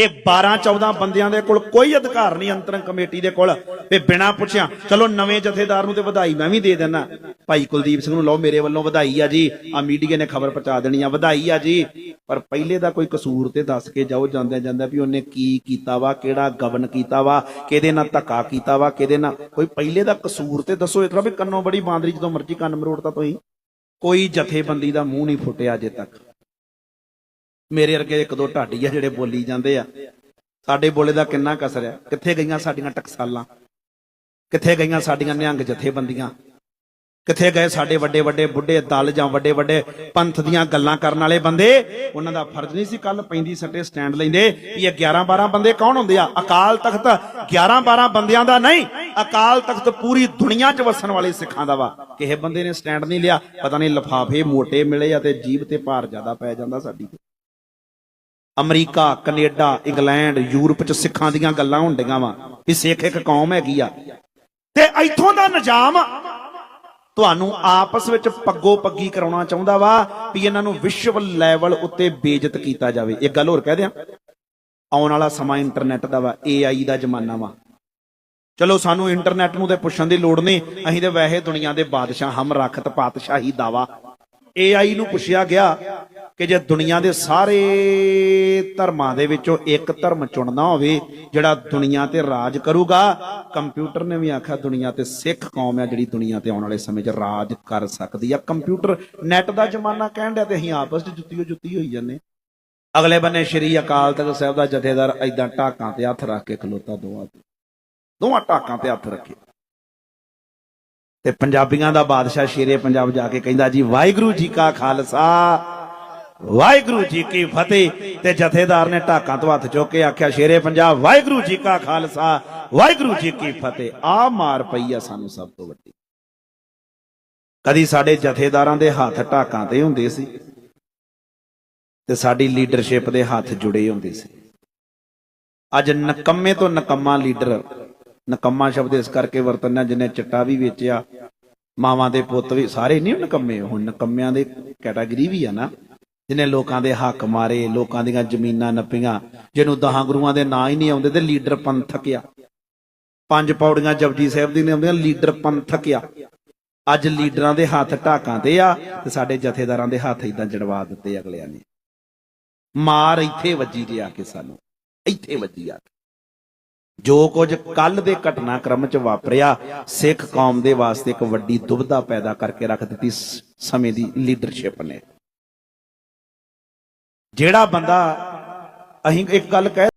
ਇਹ 12 14 ਬੰਦਿਆਂ ਦੇ ਕੋਲ ਕੋਈ ਅਧਿਕਾਰ ਨਹੀਂ ਅੰਤਰੰਗ ਕਮੇਟੀ ਦੇ ਕੋਲ। ਵੀ ਬਿਨਾਂ ਪੁੱਛਿਆ, ਚਲੋ ਨਵੇਂ ਜਥੇਦਾਰ ਨੂੰ ਤੇ ਵਧਾਈ ਮੈਂ ਵੀ ਦੇ ਦਿੰਦਾ। ਭਾਈ ਕੁਲਦੀਪ ਸਿੰਘ ਨੂੰ ਲਓ, ਮੇਰੇ ਵੱਲੋਂ ਵਧਾਈ ਆ ਜੀ। ਆ ਮੀਡੀਆ ਨੇ ਖਬਰ ਪਹੁੰਚਾ ਦੇਣੀ ਆ, ਵਧਾਈ ਆ ਜੀ। ਪਰ ਪਹਿਲੇ ਦਾ ਕੋਈ ਕਸੂਰ ਤੇ ਦੱਸ ਕੇ ਜਾਓ ਜਾਂਦੇ ਜਾਂਦੇ ਵੀ ਉਹਨੇ ਕੀ ਕੀਤਾ ਵਾ, ਕਿਹੜਾ ਗਵਨ ਕੀਤਾ ਵਾ, ਕਿਹਦੇ ਨਾਲ ਧੱਕਾ ਕੀਤਾ ਵਾ, ਕਿਹਦੇ ਨਾਲ ਕੋਈ ਪਹਿਲੇ ਦਾ ਕਸੂਰ ਤੇ ਦੱਸੋ ਇਸ ਤਰ੍ਹਾਂ ਵੀ ਕੰਨੋਂ ਬੜੀ ਬਾਂਦਰੀ ਜਦੋਂ ਮਰਜ਼ੀ ਕੰਨ ਮਰੋੜਤਾ ਤੁਸੀਂ। ਕੋਈ ਜਥੇਬੰਦੀ ਦਾ ਮੂੰਹ ਨਹੀਂ ਫੁੱਟਿਆ ਅਜੇ ਤੱਕ। ਮੇਰੇ ਵਰਗੇ ਇੱਕ ਦੋ ਢਾਡੀ ਆ ਜਿਹੜੇ ਬੋਲੀ ਜਾਂਦੇ ਆ। ਸਾਡੇ ਬੋਲੇ ਦਾ ਕਿੰਨਾ ਕਸਰ ਆ। ਕਿੱਥੇ ਗਈਆਂ ਸਾਡੀਆਂ ਟਕਸਾਲਾਂ? ਕਿੱਥੇ ਗਈਆਂ ਸਾਡੀਆਂ ਨਿਹੰਗ ਜਥੇਬੰਦੀਆਂ? ਕਿੱਥੇ ਗਏ ਸਾਡੇ ਵੱਡੇ ਵੱਡੇ ਬੁੱਢੇ ਦਲ ਜਾਂ ਵੱਡੇ ਵੱਡੇ ਪੰਥ ਦੀਆਂ ਗੱਲਾਂ ਕਰਨ ਵਾਲੇ ਬੰਦੇ? ਉਹਨਾਂ ਦਾ ਫਰਜ਼ ਨਹੀਂ ਸੀ ਕੱਲ ਪੈਂਦੀ ਸੱਟੇ ਸਟੈਂਡ ਲੈਂਦੇ ਵੀ ਇਹ 11 12 ਬੰਦੇ ਕੌਣ ਹੁੰਦੇ ਆ? ਅਕਾਲ ਤਖਤ 11 12 ਬੰਦਿਆਂ ਦਾ ਨਹੀਂ। ਅਕਾਲ ਤਖਤ ਪੂਰੀ ਦੁਨੀਆ 'ਚ ਵਸਣ ਵਾਲੇ ਸਿੱਖਾਂ ਦਾ ਵਾ। ਕਿਸੇ ਬੰਦੇ ਨੇ ਸਟੈਂਡ ਨਹੀਂ ਲਿਆ। ਪਤਾ ਨਹੀਂ ਲਫਾਫੇ ਮੋਟੇ ਮਿਲੇ ਆ ਤੇ ਜੀਬ ਤੇ ਭਾਰ ਜ਼ਿਆਦਾ ਪੈ ਜਾਂਦਾ ਸਾਡੀ ਅਮਰੀਕਾ, ਕੈਨੇਡਾ, ਇੰਗਲੈਂਡ, ਯੂਰਪ ਚ ਸਿੱਖਾਂ ਦੀਆਂ ਗੱਲਾਂ ਹੁੰਦੀਆਂ ਵਾ। ਵੀ ਸਿੱਖ ਇੱਕ ਕੌਮ ਹੈਗੀ ਆ। ਤੇ ਇੱਥੋਂ ਦਾ ਨਿਜ਼ਾਮ ਤੁਹਾਨੂੰ ਆਪਸ ਵਿੱਚ ਪੱਗੋ ਪੱਗੀ ਕਰਾਉਣਾ ਚਾਹੁੰਦਾ ਵਾ ਵੀ ਇਹਨਾਂ ਨੂੰ ਵਿਸ਼ਵ ਲੈਵਲ ਉੱਤੇ ਬੇਇੱਜ਼ਤ ਕੀਤਾ ਜਾਵੇ। ਇੱਕ ਗੱਲ ਹੋਰ ਕਹਿ ਦਿਆਂ। ਆਉਣ ਵਾਲਾ ਸਮਾਂ ਇੰਟਰਨੈਟ ਦਾ ਵਾ AI ਦਾ ਜ਼ਮਾਨਾ ਵਾ। ਚਲੋ ਸਾਨੂੰ ਇੰਟਰਨੈਟ ਨੂੰ ਤੇ ਪੁੱਛਣ ਦੀ ਲੋੜ ਨਹੀਂ। ਅਸੀਂ ਤੇ ਵੈਸੇ ਦੁਨੀਆ ਦੇ ਬਾਦਸ਼ਾਹ, ਹਮ ਰੱਖਤ ਪਾਤਸ਼ਾਹੀ ਦਾਵਾ AI ਨੂੰ ਪੁੱਛਿਆ ਗਿਆ ਕਿ ਜੇ ਦੁਨੀਆ ਦੇ ਸਾਰੇ ਧਰਮਾਂ ਦੇ ਵਿੱਚੋਂ ਇੱਕ ਧਰਮ ਚੁਣਨਾ ਹੋਵੇ, ਜਿਹੜਾ ਦੁਨੀਆ ਤੇ ਰਾਜ ਕਰੂਗਾ, ਕੰਪਿਊਟਰ ਨੇ ਵੀ ਆਖਿਆ ਦੁਨੀਆ ਤੇ ਸਿੱਖ ਕੌਮ ਹੈ ਜਿਹੜੀ ਦੁਨੀਆ ਤੇ ਆਉਣ ਵਾਲੇ ਸਮੇਂ 'ਚ ਰਾਜ ਕਰ ਸਕਦੀ ਆ। ਕੰਪਿਊਟਰ ਨੈਟ ਦਾ ਜ਼ਮਾਨਾ ਕਹਿਣ ਡਿਆ ਤੇ ਅਸੀਂ ਆਪਸ 'ਚ ਜੁੱਤੀਓ ਜੁੱਤੀ ਹੋਈ ਜਾਂਦੇ। ਅਗਲੇ ਬੰਨੇ ਸ਼੍ਰੀ ਅਕਾਲ ਤਖਤ ਸਾਹਿਬ ਦਾ ਜਥੇਦਾਰ ਐਦਾਂ ਢਾਕਾਂ ਤੇ ਹੱਥ ਰੱਖ ਕੇ ਖਲੋਤਾ ਦੋਵਾਂ ਤੇ। ਦੋਵਾਂ ਢਾਕਾਂ ਤੇ ਹੱਥ ਰੱਖੇ। ਤੇ ਪੰਜਾਬੀਆਂ ਦਾ ਬਾਦਸ਼ਾਹ ਸ਼ੇਰੇ ਪੰਜਾਬ ਜਾ ਕੇ ਕਹਿੰਦਾ ਜੀ, ਵਾਹਿਗੁਰੂ ਜੀ ਕਾ ਖਾਲਸਾ ਵਾਹਿਗੁਰੂ ਜੀ ਕੀ ਫਤਿਹ। ਤੇ ਜਥੇਦਾਰ ਨੇ ਢਾਕਾਂ ਤੋਂ ਹੱਥ ਚੁੱਕ ਕੇ ਆਖਿਆ, ਸ਼ੇਰੇ ਪੰਜਾਬ, ਵਾਹਿਗੁਰੂ ਜੀ ਕਾ ਖਾਲਸਾ, ਵਾਹਿਗੁਰੂ ਜੀ ਕੀ ਫਤਿਹ। ਆ ਮਾਰ ਪਈ ਆ ਸਾਨੂੰ ਸਭ ਤੋਂ ਵੱਡੀ। ਕਦੀ ਸਾਡੇ ਜਥੇਦਾਰਾਂ ਦੇ ਹੱਥ ਢਾਕਾਂ ਤੇ ਹੁੰਦੇ ਸੀ ਤੇ ਸਾਡੀ ਲੀਡਰਸ਼ਿਪ ਦੇ ਹੱਥ ਜੁੜੇ ਹੁੰਦੇ ਸੀ। ਅੱਜ ਨਕੰਮੇ ਤੋਂ ਨਕੰਮਾ ਲੀਡਰ, ਨਕੰਮਾ ਸ਼ਬਦ ਇਸ ਕਰਕੇ ਵਰਤਣਾ ਜਿਹਨੇ ਚਿੱਟਾ ਵੀ ਵੇਚਿਆ, ਮਾਵਾਂ ਦੇ ਪੁੱਤ ਵੀ ਸਾਰੇ ਨਹੀਂ ਨਕੰਮੇ, ਹੁਣ ਨਕੰਮਿਆਂ ਦੇ ਕੈਟਾਗਰੀ ਵੀ ਆ ਨਾ। ਜਿਹਨੇ ਲੋਕਾਂ ਦੇ ਹੱਕ ਮਾਰੇ, ਲੋਕਾਂ ਦੀਆਂ ਜ਼ਮੀਨਾਂ ਨੱਪੀਆਂ, ਜਿਹਨੂੰ ਦਹਾਂ ਗੁਰੂਆਂ ਦੇ ਨਾਂ ਹੀ ਨਹੀਂ ਆਉਂਦੇ ਤੇ ਲੀਡਰ ਪੰਥਕ ਆ। ਪੰਜ ਪੌੜੀਆਂ ਜਪਜੀ ਸਾਹਿਬ ਦੀ ਨੇ ਆਉਂਦੀਆਂ, ਲੀਡਰ ਪੰਥਕ ਆ। ਅੱਜ ਲੀਡਰਾਂ ਦੇ ਹੱਥ ਢਾਕਾਂ ਤੇ ਆ ਤੇ ਸਾਡੇ ਜਥੇਦਾਰਾਂ ਦੇ ਹੱਥ ਇਦਾਂ ਜੜਵਾ ਦਿੱਤੇ ਅਗਲਿਆਂ ਨੇ। ਮਾਰ ਇੱਥੇ ਵੱਜੀ ਜੇ ਆ ਕੇ ਸਾਨੂੰ, ਇੱਥੇ ਵੱਜੀ ਆ ਕੇ। ਜੋ ਕੁਝ ਕੱਲ ਦੇ ਘਟਨਾਕ੍ਰਮ ਚ ਵਾਪਰਿਆ, ਸਿੱਖ ਕੌਮ ਦੇ ਵਾਸਤੇ ਇੱਕ ਵੱਡੀ ਦੁਬਿਧਾ ਪੈਦਾ ਕਰਕੇ ਰੱਖ ਦਿੱਤੀ ਸਮੇਂ ਦੀ ਲੀਡਰਸ਼ਿਪ ਨੇ। ਜਿਹੜਾ ਬੰਦਾ ਅਸੀਂ ਇੱਕ ਗੱਲ ਕਹਿ